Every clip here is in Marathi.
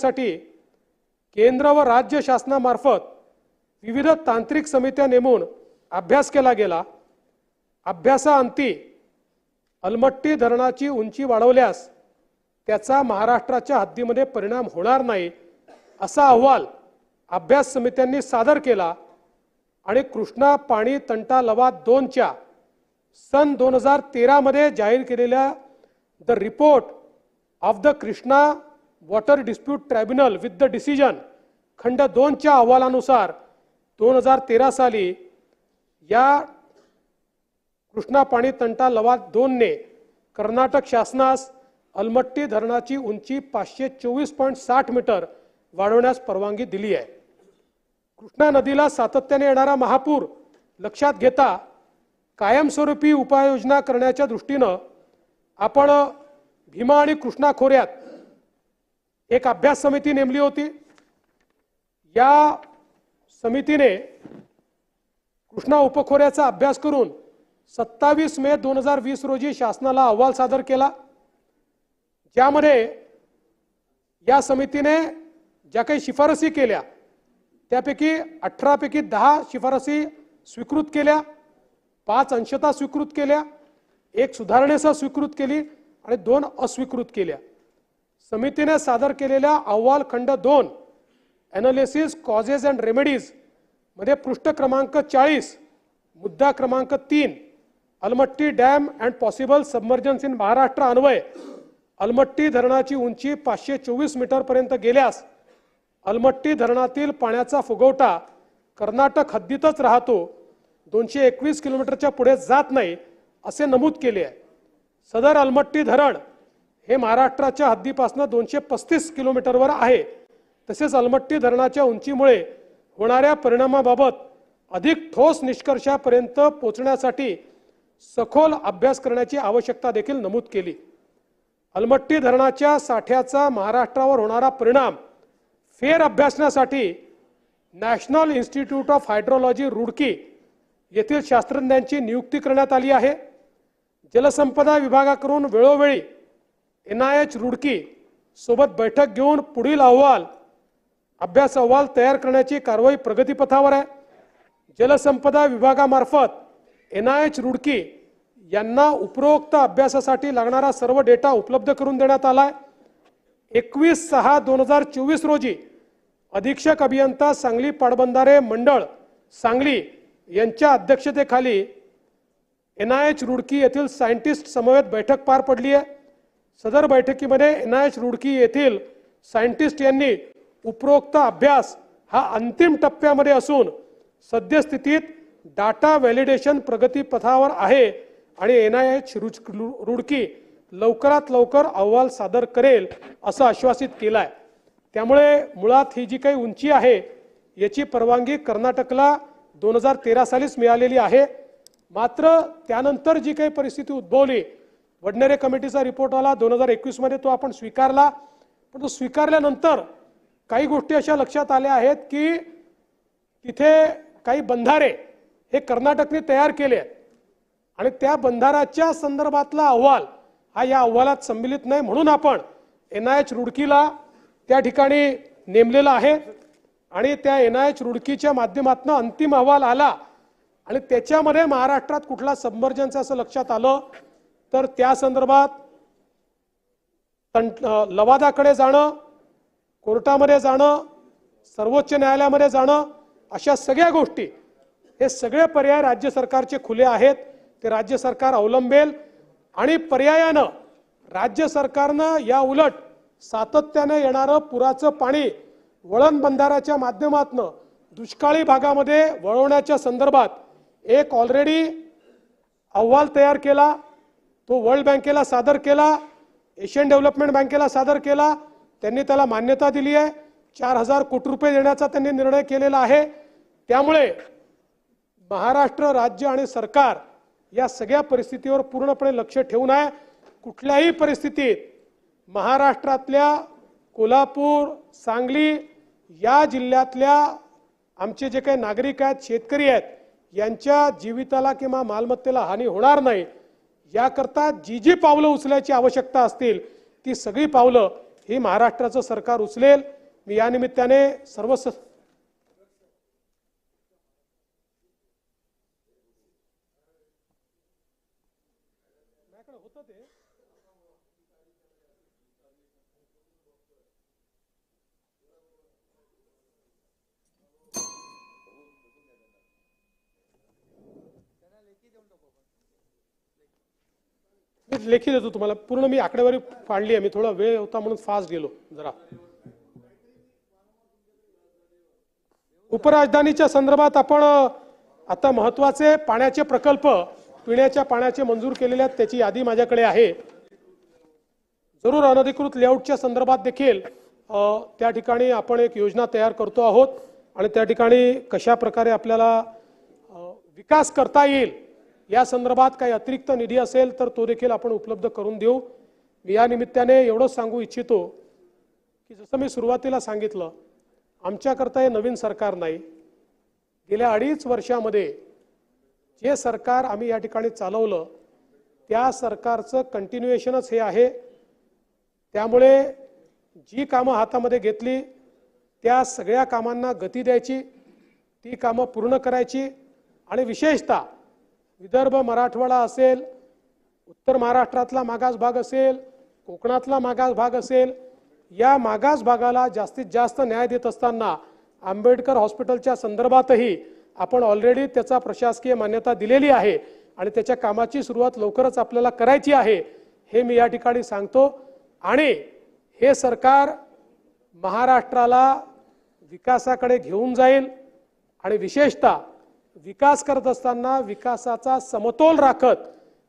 साठी केंद्र व राज्य शासनामार्फत विविध तांत्रिक समित्या नेमून अभ्यास केला गेला. अभ्यासाअंती अलमट्टी धरणाची उंची वाढवल्यास त्याचा महाराष्ट्राच्या हद्दीमध्ये परिणाम होणार नाही असा अहवाल अभ्यास समित्यांनी सादर केला आणि कृष्णा पाणी तंटा लवा दोनच्या सन दोन हजार तेरामध्ये जाहीर केलेल्या the report of the Krishna water dispute tribunal with the decision खंड दोनच्या अहवालानुसार दोन हजार तेरा साली या कृष्णा पाणी तंटा लवा दोनने कर्नाटक शासनास अलमट्टी धरणाची उंची पाचशे चोवीस पॉईंट साठ मीटर वाढवण्यास परवानगी दिली आहे. कृष्णा नदीला सातत्याने येणारा महापूर लक्षात घेता कायमस्वरूपी उपाययोजना करण्याच्या दृष्टीनं आपण भीमा आणि कृष्णा खोऱ्यात एक अभ्यास समिती नेमली होती. या समितीने कृष्णा उपखोऱ्याचा अभ्यास करून सत्तावीस मे दोन हजार वीस रोजी शासनाला अहवाल सादर केला. ज्यामध्ये या समितीने ज्या काही शिफारसी केल्या त्यापैकी अठरापैकी दहा शिफारसी स्वीकृत केल्या पाच अंशतः स्वीकृत केल्या एक सुधारणेसह स्वीकृत केली आणि दोन अस्वीकृत केल्या. समितीने सादर केलेल्या अहवाल खंड दोन ॲनालिसिस कॉजेस अँड रेमेडीजमध्ये पृष्ठ क्रमांक चाळीस मुद्दा क्रमांक तीन Almatti dam and possible submergence in Maharashtra Anvay Almatti धरणाची उंची पाचशे चोवीस मीटरपर्यंत गेल्यास अलमट्टी धरणातील पाण्याचा फुगवटा कर्नाटक हद्दीतच राहतो दोनशे एकवीस किलोमीटरच्या पुढे जात नाही असे नमूद केले आहे. सदर अलमट्टी धरण हे महाराष्ट्राच्या हद्दीपासून दोनशे पस्तीस किलोमीटरवर आहे. तसेच अलमट्टी धरणाच्या उंचीमुळे होणाऱ्या परिणामाबाबत अधिक ठोस निष्कर्षापर्यंत पोचण्यासाठी सखोल अभ्यास करण्याची आवश्यकता देखील नमूद केली. अलमट्टी धरणाच्या साठ्याचा महाराष्ट्रावर होणारा परिणाम फेर अभ्यासण्यासाठी national institute of hydrology Roorkee येथील शास्त्रज्ञांची नियुक्ती करण्यात आली आहे. जलसंपदा विभागाकडून वेळोवेळी एन आय एच रुडकी सोबत बैठक घेऊन पुढील अहवाल अभ्यास अहवाल तयार करण्याची कारवाई प्रगतीपथावर आहे. जलसंपदा विभागामार्फत एन आय एच रुडकी यांना उपरोक्त अभ्यासासाठी लागणारा सर्व डेटा उपलब्ध करून देण्यात आला आहे एकवीस सहा दोन हजार चोवीस रोजी अधीक्षक अभियंता सांगली पाटबंधारे मंडळ सांगली यांच्या अध्यक्षतेखाली एन आय एच रुडकी येथील सायंटिस्ट समवेत बैठक पार पडली आहे सदर बैठकीमध्ये एन आय एच रुडकी येथील सायंटिस्ट यांनी उपरोक्त अभ्यास हा अंतिम टप्प्यामध्ये असून सद्यस्थितीत डाटा व्हॅलिडेशन प्रगतीपथावर आहे आणि एन आय एच रुच रुडकी लवकरात लवकर अहवाल सादर करेल असं आश्वासित केलं आहे त्यामुळे मुळात ही जी काही उंची आहे याची परवानगी कर्नाटकला दोन हजार तेरा सालीच मिळालेली आहे. मात्र त्यानंतर जी काही परिस्थिती उद्भवली वडनेरे कमिटीचा रिपोर्ट आला दोन हजार एकवीसमध्ये तो आपण स्वीकारला. पण तो स्वीकारल्यानंतर काही गोष्टी अशा लक्षात आल्या आहेत की तिथे काही बंधारे हे कर्नाटकने तयार केले आहेत. आणि त्या बंधाराच्या संदर्भातला अहवाल हा या अहवालात संमिलित नाही म्हणून आपण एन आय एच रुडकीला त्या ठिकाणी नेमलेला आहे. आणि त्या एन आय एच रुडकीच्या माध्यमातून अंतिम अहवाल आला. आणि त्याच्यामध्ये महाराष्ट्रात कुठला सबमर्जन्स असं लक्षात आलं? तर त्या संदर्भात तंट लवादाकडे जाणं कोर्टामध्ये जाणं सर्वोच्च न्यायालयामध्ये जाणं अशा सगळ्या गोष्टी हे सगळे पर्याय राज्य सरकारचे खुले आहेत. ते राज्य सरकार अवलंबेल आणि पर्यायानं राज्य सरकारनं या उलट सातत्याने येणारं पुराचं पाणी वळण बंधाराच्या माध्यमातनं दुष्काळी भागामध्ये वळवण्याच्या संदर्भात एक ऑलरेडी अहवाल तयार केला. तो वर्ल्ड बँकेला सादर केला एशियन डेव्हलपमेंट बँकेला सादर केला त्यांनी त्याला मान्यता दिली आहे. चार हजार कोटी रुपये देण्याचा त्यांनी निर्णय केलेला आहे. त्यामुळे महाराष्ट्र राज्य आणि सरकार या सगळ्या परिस्थितीवर पूर्णपणे लक्ष ठेवून आहे. कुठल्याही परिस्थितीत महाराष्ट्रातल्या कोल्हापूर सांगली या जिल्ह्यातल्या आमचे जे काही नागरिक आहेत शेतकरी आहेत यांच्या जीविताला किंवा मालमत्तेला हानी होणार नाही. याकरता जी जी पावलं उचलायची आवश्यकता असतील ती सगळी पावलं ही महाराष्ट्राचं सरकार उचलेल. मी या निमित्ताने सर्व मी लेखी देतो तुम्हाला. पूर्ण मी आकडेवारी पाडली आहे. मी थोडा वेळ होता म्हणून फास्ट गेलो. जरा. उपराजधानीच्या संदर्भात आपण आता महत्त्वाचे पाण्याचे प्रकल्प पिण्याच्या पाण्याचे मंजूर केलेले आहेत त्याची यादी माझ्याकडे आहे. जरूर अनधिकृत लेआउटच्या संदर्भात देखील त्या ठिकाणी आपण एक योजना तयार करतो आहोत आणि त्या ठिकाणी कशा प्रकारे आपल्याला विकास करता येईल या संदर्भात काही अतिरिक्त निधी असेल तर तो देखील आपण उपलब्ध करून देऊ. मी या निमित्ताने एवढंच सांगू इच्छितो की जसं मी सुरुवातीला सांगितलं आमच्याकरता हे नवीन सरकार नाही. गेल्या अडीच वर्षामध्ये जे सरकार आम्ही या ठिकाणी चालवलं त्या सरकारचं कंटिन्युएशनच हे आहे. त्यामुळे जी कामं हातामध्ये घेतली त्या सगळ्या कामांना गती द्यायची ती कामं पूर्ण करायची आणि विशेषतः विदर्भ मराठवाडा असेल उत्तर महाराष्ट्रातला मागास भाग असेल कोकणातला मागास भाग असेल या मागास भागाला जास्तीत जास्त न्याय देत असताना आंबेडकर हॉस्पिटलच्या संदर्भातही आपण ऑलरेडी त्याचा प्रशासकीय मान्यता दिलेली आहे आणि त्याच्या कामाची सुरुवात लवकरच आपल्याला करायची आहे हे मी या ठिकाणी सांगतो. आणि हे सरकार महाराष्ट्राला विकासाकडे घेऊन जाईल आणि विशेषतः विकास करत असताना विकासाचा समतोल राखत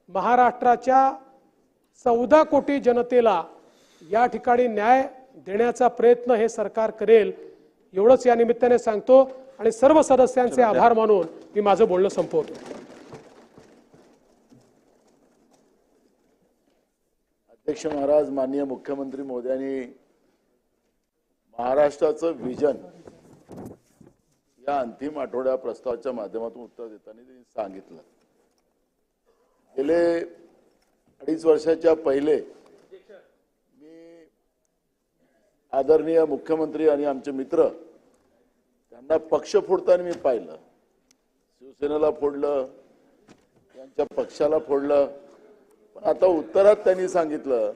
महाराष्ट्राच्या चौदा कोटी जनतेला या ठिकाणी न्याय देण्याचा प्रयत्न हे सरकार करेल एवढंच या निमित्ताने सांगतो. आणि सर्व सदस्यांचे आभार मानून मी माझं बोलणं संपवतो. अध्यक्ष महाराज माननीय मुख्यमंत्री मोदयांनी महाराष्ट्राचं विजन या अंतिम आठवड्या प्रस्तावाच्या माध्यमातून उत्तर देताना त्यांनी सांगितलं. गेले अडीच वर्षाच्या पहिले मी आदरणीय मुख्यमंत्री आणि आमचे मित्र त्यांना पक्ष फोडताना मी पाहिलं. शिवसेनेला फोडलं त्यांच्या पक्षाला फोडलं. पण आता उत्तरात त्यांनी सांगितलं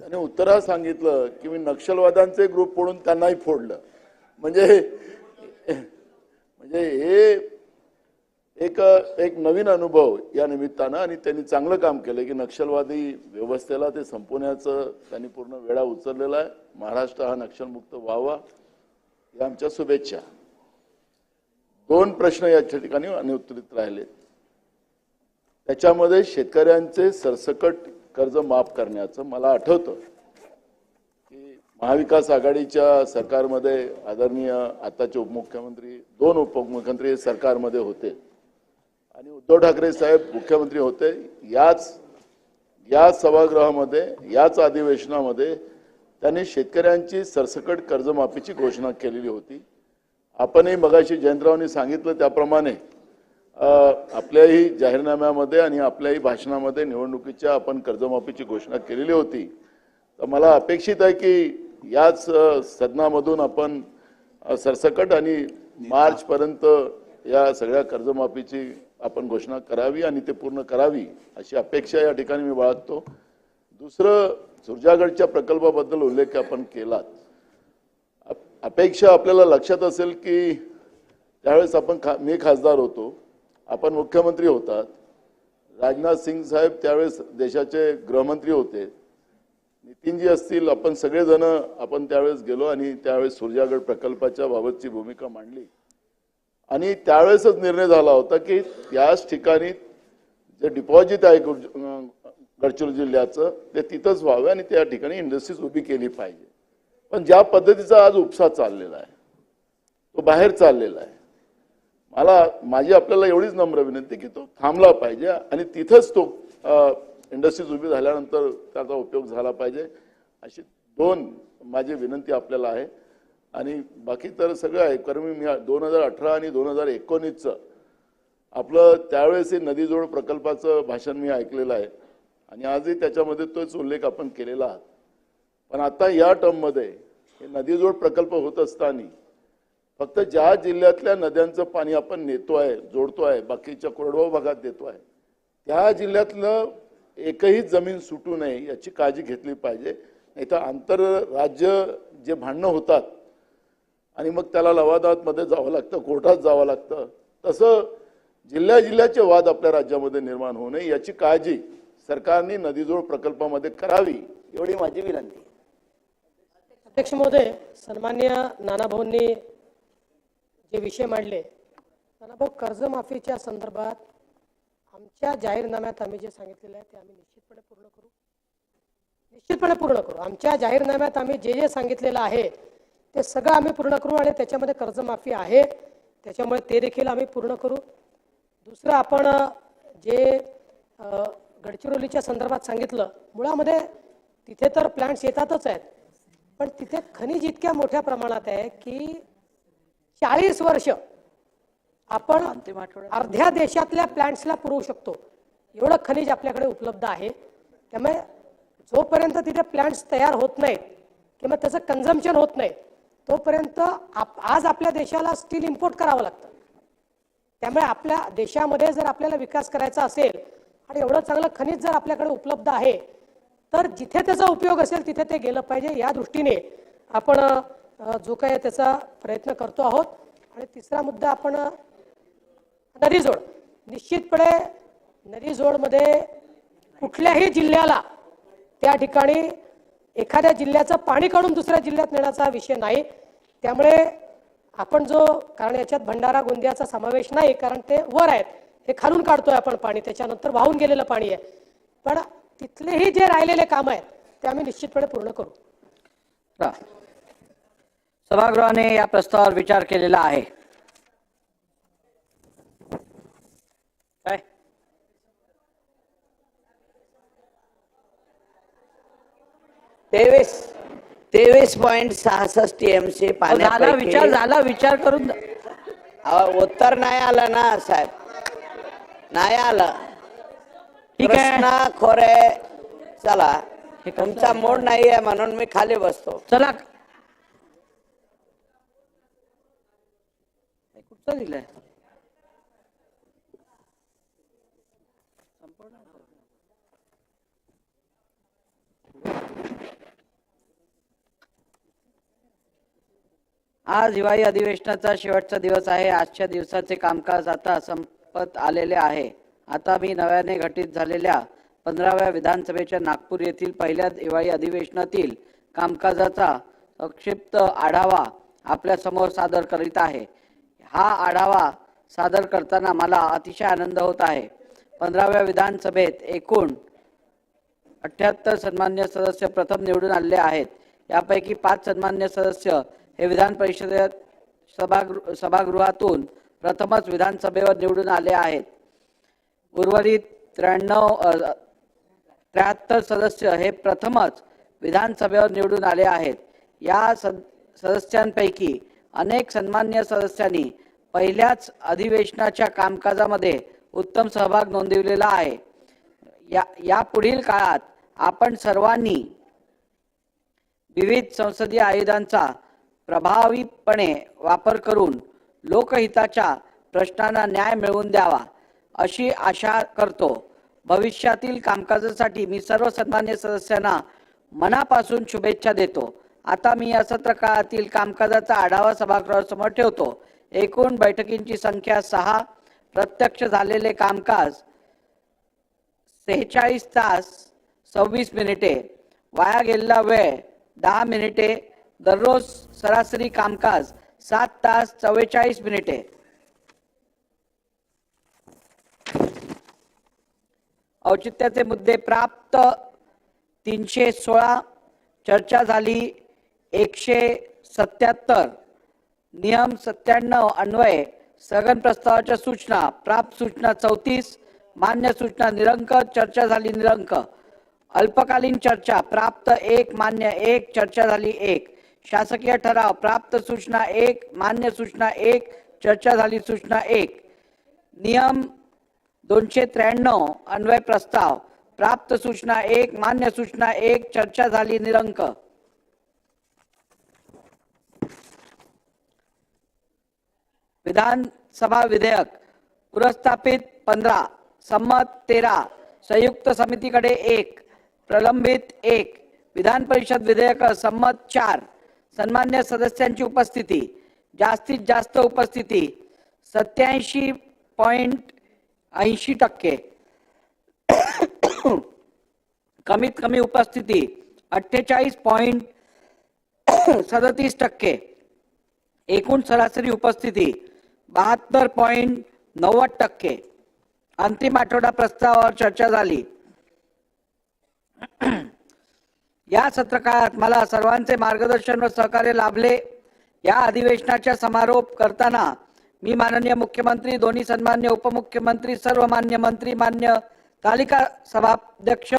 त्याने उत्तरात सांगितलं की मी नक्षलवाद्यांचे ग्रुप फोडून त्यांनाही फोडलं. म्हणजे म्हणजे हे एक एक नवीन अनुभव या निमित्तानं आणि त्यांनी चांगलं काम केलं की नक्षलवादी व्यवस्थेला ते संपवण्याचं त्यांनी पूर्ण वेळा उचललेला आहे. महाराष्ट्र हा नक्षलमुक्त व्हावा या आमच्या शुभेच्छा. दोन प्रश्न याच्या ठिकाणी अनुत्तरित राहिले. त्याच्यामध्ये शेतकऱ्यांचे सरसकट कर्ज माफ करण्याचं मला आठवतं. महाविकास आघाडीच्या सरकारमध्ये आदरणीय आताचे उपमुख्यमंत्री दोन उपमुख्यमंत्री सरकारमध्ये होते. आणि उद्धव ठाकरे साहेब मुख्यमंत्री होते. याच या सभागृहामध्ये याच अधिवेशनामध्ये त्यांनी शेतकऱ्यांची सरसकट कर्जमाफीची घोषणा केलेली होती. आपणही मगाशी जयंतरावांनी सांगितलं त्याप्रमाणे आपल्याही जाहीरनाम्यामध्ये आणि आपल्याही भाषणामध्ये निवडणुकीच्या आपण कर्जमाफीची घोषणा केलेली होती. तर मला अपेक्षित आहे की याच सदनामधून आपण सरसकट आणि मार्चपर्यंत या सगळ्या कर्जमाफीची आपण घोषणा करावी आणि ते पूर्ण करावी अशी अपेक्षा या ठिकाणी मी बाळगतो. दुसरं सुरजागडच्या प्रकल्पाबद्दल उल्लेख आपण केलात. अप- अपेक्षा आपल्याला लक्षात असेल की त्यावेळेस आपण खा मी खासदार होतो. आपण मुख्यमंत्री होतात. राजनाथ सिंग साहेब त्यावेळेस देशाचे गृहमंत्री होते. नितीनजी असतील आपण सगळेजण आपण त्यावेळेस गेलो आणि त्यावेळेस सूर्यागड प्रकल्पाच्या बाबतची भूमिका मांडली. आणि त्यावेळेसच निर्णय झाला होता की याच ठिकाणी जे डिपॉझिट आहे गडचिरोली जिल्ह्याचं ते तिथंच व्हावं आणि त्या ठिकाणी इंडस्ट्रीज उभी केली पाहिजे. पण ज्या पद्धतीचा आज उपसा चाललेला आहे तो बाहेर चाललेला आहे मला माझी आपल्याला एवढीच नम्र विनंती की तो थांबला पाहिजे आणि तिथंच तो इंडस्ट्रीज उभी झाल्यानंतर त्याचा उपयोग झाला पाहिजे. अशी दोन माझी विनंती आपल्याला आहे. आणि बाकी तर सगळं आहे. कारण मी दोन हजार अठरा आणि दोन हजार एकोणीसचं आपलं त्यावेळेस हे नदीजोड प्रकल्पाचं भाषण मी ऐकलेलं आहे. आणि आजही त्याच्यामध्ये तोच उल्लेख आपण केलेला आहात. पण आता या टर्ममध्ये हे नदीजोड प्रकल्प होत असताना फक्त ज्या जिल्ह्यातल्या नद्यांचं पाणी आपण नेतो आहे जोडतो आहे बाकीच्या कोरडवाहू भागात देतो आहे त्या जिल्ह्यातलं एकही जमीन सुटू नये याची काळजी घेतली पाहिजे. नाही तर आंतरराज्य जे भांडणं होतात आणि मग त्याला लवादातमध्ये जावं लागतं कोर्टात जावं लागतं. तसं जिल्ह्या जिल्ह्याचे वाद आपल्या राज्यामध्ये निर्माण होऊ नये याची काळजी सरकारने नदीजोड प्रकल्पामध्ये करावी. एवढी माझी विनंती. अध्यक्ष महोदय सन्मान्य नानाभाऊंनी जे विषय मांडले नानाभाऊ कर्जमाफीच्या संदर्भात आमच्या जाहीरनाम्यात आम्ही जे सांगितलेलं आहे ते आम्ही निश्चितपणे पूर्ण करू. निश्चितपणे पूर्ण करू. आमच्या जाहीरनाम्यात आम्ही जे जे सांगितलेलं आहे ते सगळं आम्ही पूर्ण करू आणि त्याच्यामध्ये कर्जमाफी आहे. त्याच्यामुळे ते देखील आम्ही पूर्ण करू. दुसरं आपण जे गडचिरोलीच्या संदर्भात सांगितलं मुळामध्ये तिथे तर प्लांट्स येतातच आहेत. पण तिथे खनिज इतक्या मोठ्या प्रमाणात आहे की चाळीस वर्ष आपण अर्ध्या देशातल्या प्लॅन्ट्सला पुरवू शकतो. एवढं खनिज आपल्याकडे उपलब्ध आहे. त्यामुळे जोपर्यंत तिथे प्लॅन्ट्स तयार होत नाहीत किंवा त्याचं कन्झम्पशन होत नाही तोपर्यंत आप आज आपल्या देशाला स्टील इम्पोर्ट करावं लागतं. त्यामुळे आपल्या देशामध्ये जर आपल्याला विकास करायचा असेल आणि एवढं चांगलं खनिज जर आपल्याकडे उपलब्ध आहे तर जिथे त्याचा उपयोग असेल तिथे ते गेलं पाहिजे. या दृष्टीने आपण जो काही त्याचा प्रयत्न करतो आहोत. आणि तिसरा मुद्दा आपण नदीजोड. निश्चितपणे नदीजोडमध्ये कुठल्याही जिल्ह्याला त्या ठिकाणी एखाद्या जिल्ह्याचं पाणी काढून दुसऱ्या जिल्ह्यात नेण्याचा विषय नाही. त्यामुळे आपण जो कारण याच्यात भंडारा गोंदियाचा समावेश नाही कारण ते वर आहेत. हे खालून काढतोय आपण पाणी त्याच्यानंतर वाहून गेलेलं पाणी आहे. पण तिथलेही जे राहिलेले काम आहेत ते आम्ही निश्चितपणे पूर्ण करू. सभागृहाने या प्रस्तावावर विचार केलेला आहे. तेवीस तेवीस पॉईंट सहासष्ट टीएमसी अहो, झाला विचार झाला विचार करून उत्तर नाही आलं ना साहेब. नाही आलं. ठीक आहे. कृष्णा खोरे चला. हे कसं तुमचा मूड नाहीये म्हणून मी खाली बसतो. चला. हे कुठचं दिलंय? आज हिवाळी अधिवेशनाचा शेवटचा दिवस आहे. आजच्या दिवसाचे कामकाज आता संपत आलेले आहे. आता मी नव्याने घटित झालेल्या पंधराव्या विधानसभेच्या नागपूर येथील पहिल्या हिवाळी अधिवेशनातील कामकाजाचा संक्षिप्त आढावा आपल्यासमोर सादर करीत आहे. हा आढावा सादर करताना मला अतिशय आनंद होत आहे. पंधराव्या विधानसभेत एकूण अठ्याहत्तर सन्मान्य सदस्य प्रथम निवडून आले आहेत. यापैकी पाच सन्मान्य सदस्य हे विधान परिषदेत सभागृह सभागृहातून प्रथमच विधानसभेवर निवडून आले आहेत. उर्वरित त्र्याण्णव त्र्याहत्तर सदस्य हे प्रथमच विधानसभेवर निवडून आले आहेत. या सद सदस्यांपैकी अनेक सन्मान्य सदस्यांनी पहिल्याच अधिवेशनाच्या कामकाजामध्ये उत्तम सहभाग नोंदविलेला आहे. या या पुढील काळात आपण सर्वांनी विविध संसदीय आयुधांचा प्रभावीपणे वापर करून लोकहिताच्या प्रश्नांना न्याय मिळवून द्यावा अशी आशा करतो. भविष्यातील कामकाजासाठी मी सर्व सन्मान्य सदस्यांना मनापासून शुभेच्छा देतो. आता मी या सत्र काळातील कामकाजाचा आढावा सभागृहासमोर ठेवतो. एकूण बैठकींची संख्या सहा. प्रत्यक्ष झालेले कामकाज सेहेचाळीस तास सव्वीस मिनिटे. वाया गेलेला वेळ दहा मिनिटे. दररोज सरासरी कामकाज सात तास चव्वेचाळीस मिनिटे. औचित्याचे मुद्दे प्राप्त तीनशे सोळा चर्चा झाली एकशे सत्याहत्तर नियम सत्त्याण्णव अन्वय स्थगन प्रस्तावाच्या सूचना प्राप्त सूचना चौतीस मान्य सूचना निरंक चर्चा झाली निरंक. अल्पकालीन चर्चा प्राप्त एक मान्य एक चर्चा झाली एक. शासकीय ठराव प्राप्त सूचना एक मान्य सूचना एक चर्चा झाली सूचना एक. नियम दोनशे त्र्याण्णव अन्वय प्रस्ताव. प्राप्त सूचना एक मान्य सूचना एक चर्चा झाली निरंक. विधानसभा विधेयक. पुरस्थापित पंधरा संमत तेरा संयुक्त समितीकडे एक प्रलंबित एक. विधान परिषद विधेयक संमत चार. सन्मान्य सदस्यांची उपस्थिती जास्तीत जास्त उपस्थिती सत्याऐंशी पॉईंट ऐंशी टक्के. कमीत कमी उपस्थिती अठ्ठेचाळीस पॉईंट सदतीस टक्के. एकूण सरासरी उपस्थिती बहात्तर पॉईंट नव्वद टक्के. अंतिम आठवडा प्रस्तावावर चर्चा झाली. या सत्रकाळात मला सर्वांचे मार्गदर्शन व सहकार्य लाभले. या अधिवेशनाच्या समारोप करताना मी माननीय मुख्यमंत्री दोन्ही सन्मान्य उपमुख्यमंत्री सर्व मान्य मंत्री मान्य तालिका सभाध्यक्ष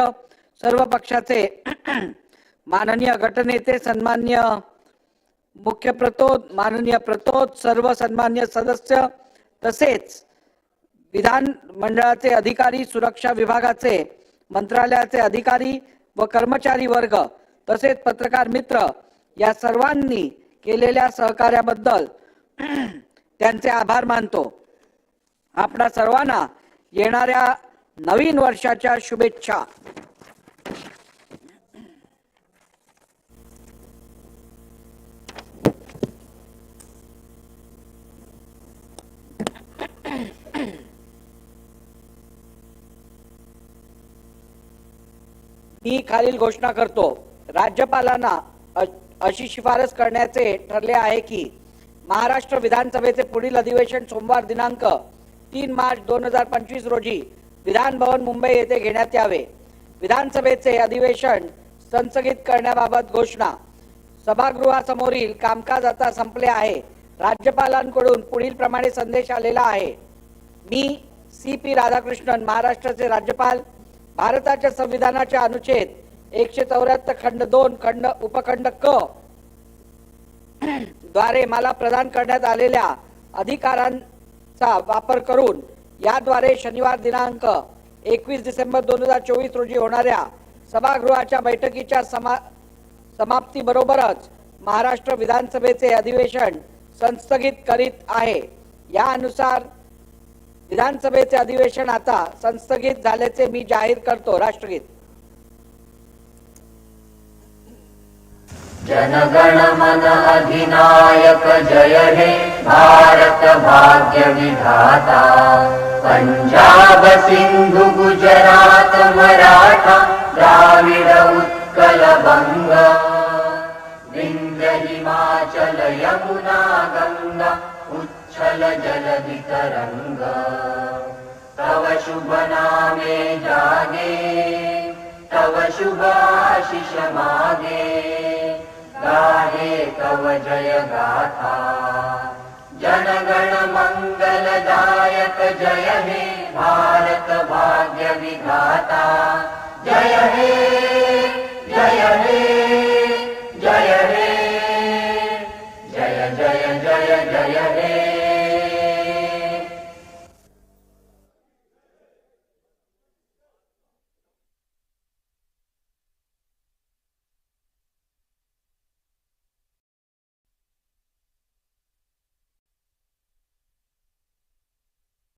सर्व पक्षाचे माननीय गटनेते सन्मान्य मुख्य प्रतोद माननीय प्रतोद सर्व सन्मान्य सदस्य तसेच विधान मंडळाचे अधिकारी सुरक्षा विभागाचे मंत्रालयाचे अधिकारी व कर्मचारी वर्ग तसेच पत्रकार मित्र या सर्वांनी केलेल्या सहकार्याबद्दल त्यांचे आभार मानतो. आपणा सर्वांना येणाऱ्या नवीन वर्षाच्या शुभेच्छा. ती खालील घोषणा करतो. राज्यपालांना अशी शिफारस करण्याचे ठरले आहे की महाराष्ट्र विधानसभेचे पुढील अधिवेशन सोमवार दिनांक तीन मार्च दोन हजार पंचवीस रोजी विधान भवन मुंबई येथे घेण्यात यावे. विधानसभेचे अधिवेशन संस्थगित करण्याबाबत घोषणा. सभागृहासमोरील कामकाज आता संपले आहे. राज्यपालांकडून पुढील प्रमाणे संदेश आलेला आहे. मी सी पी राधाकृष्णन महाराष्ट्राचे राज्यपाल भारताच्या संविधानाच्या अनुच्छेद एकशे चौऱ्याहत्तर खंड दोन खंड उपखंड क द्वारे मला प्रदान करण्यात आलेल्या अधिकारांचा वापर करून याद्वारे शनिवार दिनांक एकवीस डिसेंबर दोन हजार चोवीस रोजी होणाऱ्या सभागृहाच्या बैठकीच्या समा समाप्तीबरोबरच महाराष्ट्र विधानसभेचे अधिवेशन संस्थगित करीत आहे. यानुसार विधानसभेचे अधिवेशन आता संस्थगित झाल्याचे मी जाहीर करतो राष्ट्रगीत. जनगण मन अधिनायक जय हे भारत भाग्य विधाता। पंजाब सिंधु गुजरात मराठा द्राविड उत्कल बंग। विंध्य हिमाचल यमुना गंगा। तव शुभ नामे जागे तव शुभ आशिष मागे। गाहे तव जय गाथा। जनगण मंगलदायक जय हे भारत भाग्य विधाता। जय हे